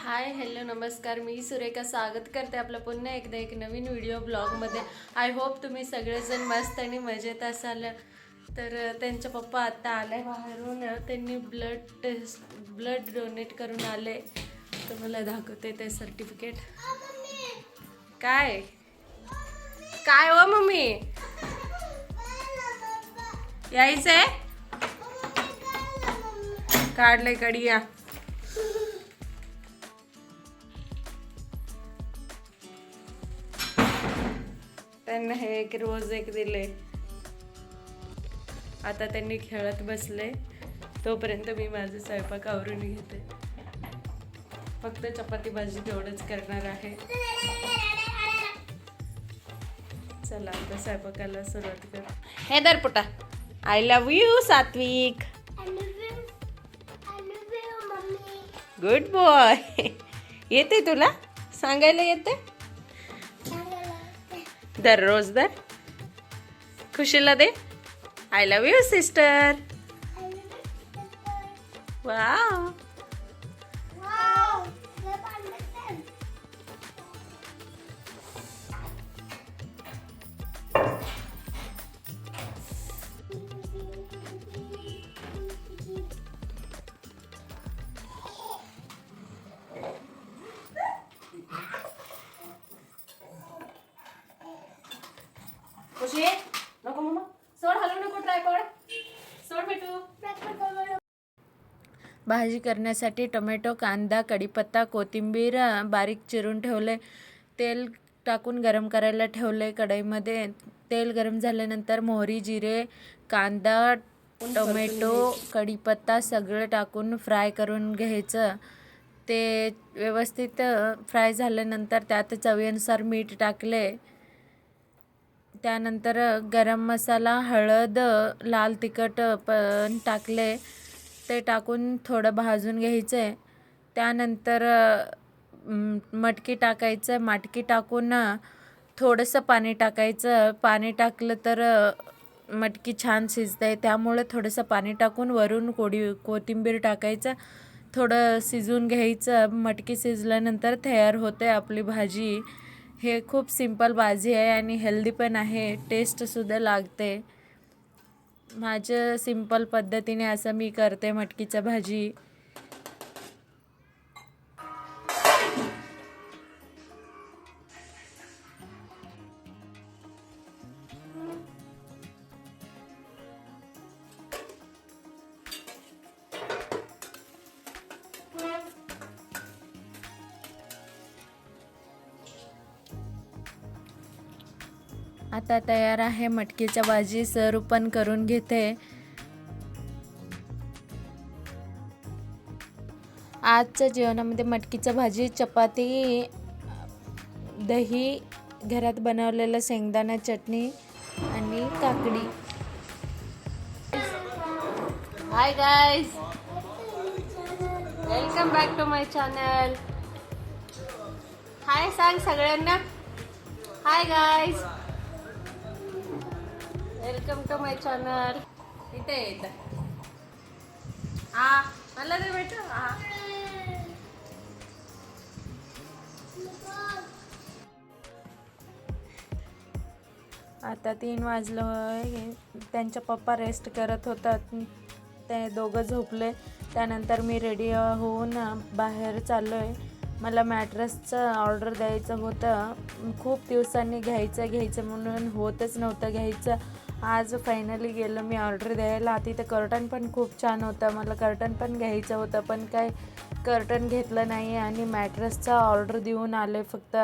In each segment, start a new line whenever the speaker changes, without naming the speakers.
Hi hello नमस्कार. मी सुरेखा स्वागत करते आपलं पुन्हा एकदा एक नवीन व्हिडिओ ब्लॉगमध्ये आय होप तुम्ही सगळेजण मस्त आणि मजेत असाल. तर अ, त्यांचा पप्पा आत्ता आले बाहेरून. त्यांनी ब्लड टेस्ट ब्लड डोनेट करून आले. तर मला दाखवते ते सर्टिफिकेट काय? काय हो मम्मी? यायचंय? काढलंय कडी या. त्यांना हे एक रोज एक दिले आता त्यांनी खेळत बसले तोपर्यंत मी माझं स्वयंपाक आवरून घेते. फक्त चपाती भाजी तेवढंच करणार आहे. चला आता स्वयंपाकाला सुरुवात कर. हे दर पुटा. I love you Satvik. Good boy येते तुला? सांगायला येते? दररोज दर खुशीला दे. I love you sister wow Khushi नको मम्मा सोड हलवू नको ट्रायपॉड सोड भेटू भाजी करण्यासाठी टोमॅटो कांदा कढीपत्ता कोथिंबीर बारीक चिरून ठेवले. तेल टाकून गरम करायला ठेवले. कढईमध्ये तेल गरम झाल्यानंतर मोहरी जिरे कांदा टोमॅटो कढीपत्ता सगळं टाकून फ्राय करून घ्यायचं. ते व्यवस्थित फ्राय झाल्यानंतर त्यात चवीनुसार मीठ टाकले. त्यानंतर गरम मसाला हळद लाल तिखट पण टाकले. ते टाकून थोडं भाजून घ्यायचं. आहे त्यानंतर मटकी टाकायचं. मटकी टाकून थोडंसं पाणी टाकायचं. पाणी टाकलं तर मटकी छान शिजते त्यामुळे थोडंसं पाणी टाकून वरून कोडी कोथिंबीर टाकायचं. थोडं शिजून घ्यायचं. मटकी शिजल्यानंतर तयार होते आपली भाजी. हे खूप सिंपल भाजी आहे आणि हेल्दी पण आहे टेस्टसुद्धा लागते. माझं सिंपल पद्धतीने असं मी करते मटकीचं भाजी. आता तयार आहे मटकीच्या भाजी. सर्व पण करून घेते. आजच्या जेवणामध्ये मटकीचं भाजी चपाती दही घरात बनवलेलं शेंगदाणा चटणी आणि काकडी. Hi guys welcome back to my channel hi सांग सगळ्यांना. Hi guys welcome to my channel इथे येत हा मला भेट? हा. आता तीन वाजलं त्यांच्या पप्पा रेस्ट करत होतात. ते दोघं झोपले. त्यानंतर मी रेडी होऊन बाहेर चाललो आहे मला मॅट्रेसचं ऑर्डर द्यायचं होतं. खूप दिवसांनी घ्यायचं घ्यायचं म्हणून होतच नव्हतं घ्यायचं. आज फायनली गेलं. मी ऑर्डर द्यायला. तिथं कर्टन पण खूप छान होतं. मला कर्टन पण घ्यायचं होतं पण काय कर्टन घेतलं नाही आणि मॅट्रेसचा ऑर्डर देऊन आले फक्त.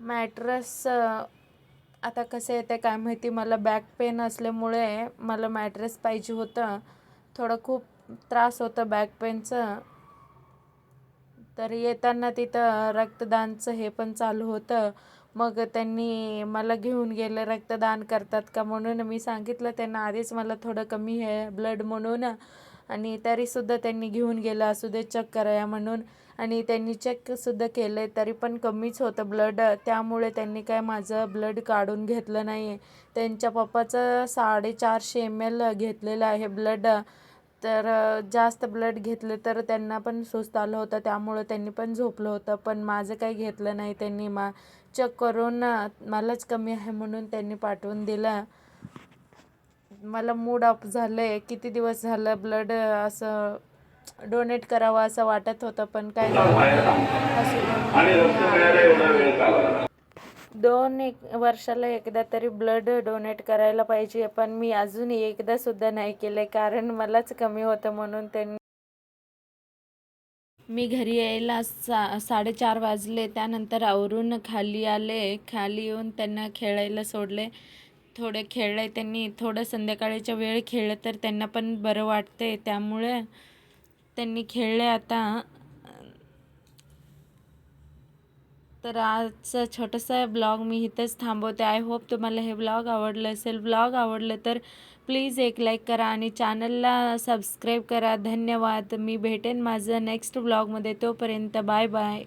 मॅट्रेस आता कसं येते काय माहिती? मला बॅक पेन असल्यामुळे मला मॅट्रेस पाहिजे होतं. थोडं खूप त्रास होतं बॅक पेनचं तर येताना तिथं रक्तदानचं हे पण चालू होतं. मग त्यांनी मला घेऊन गेले रक्तदान करतात का म्हणून मी सांगितलं त्यांना आधीच मला थोडं कमी आहे ब्लड म्हणून. आणि तरीसुद्धा त्यांनी घेऊन गेलं असू दे चेक कराया म्हणून. आणि त्यांनी चेकसुद्धा केलं तरी पण कमीच होतं ब्लड. त्यामुळे त्यांनी काय माझं ब्लड काढून घेतलं नाही आहे त्यांच्या पप्पाचं साडेचारशे एम एल घेतलेलं आहे ब्लड. तर जास्त ब्लड घेतले तर त्यांना पण सुस्त आलं होतं. त्यामुळं त्यांनी पण झोपलं होतं. पण माझं काही घेतलं नाही. त्यांनी मा चेक करून मलाच कमी आहे म्हणून त्यांनी पाठवून दिलं. मला मूड ऑफ झालं आहे किती दिवस झालं ब्लड असं डोनेट करावं असं वाटत होतं पण काय. दोन एक वर्षाला एकदा तरी ब्लड डोनेट करायला पाहिजे पण मी अजून एकदा सुद्धा नाही केलं कारण मलाच कमी होतं म्हणून त्यांनी मी घरी यायला सा साडेचार वाजले त्यानंतर आवरून खाली आले खाली येऊन त्यांना खेळायला सोडले. थोडे खेळले त्यांनी थोडं संध्याकाळीच्या वेळ खेळलं तर त्यांना पण बरं वाटते त्यामुळे त्यांनी खेळले आता. तर आजचं छोटंसं ब्लॉग मी इथंच थांबवते. आय होप तुम्हाला हे ब्लॉग आवडलं असेल. ब्लॉग आवडलं तर प्लीज एक लाईक करा आणि चॅनलला सबस्क्राईब करा. धन्यवाद. मी भेटेन माझं नेक्स्ट ब्लॉगमध्ये तोपर्यंत बाय बाय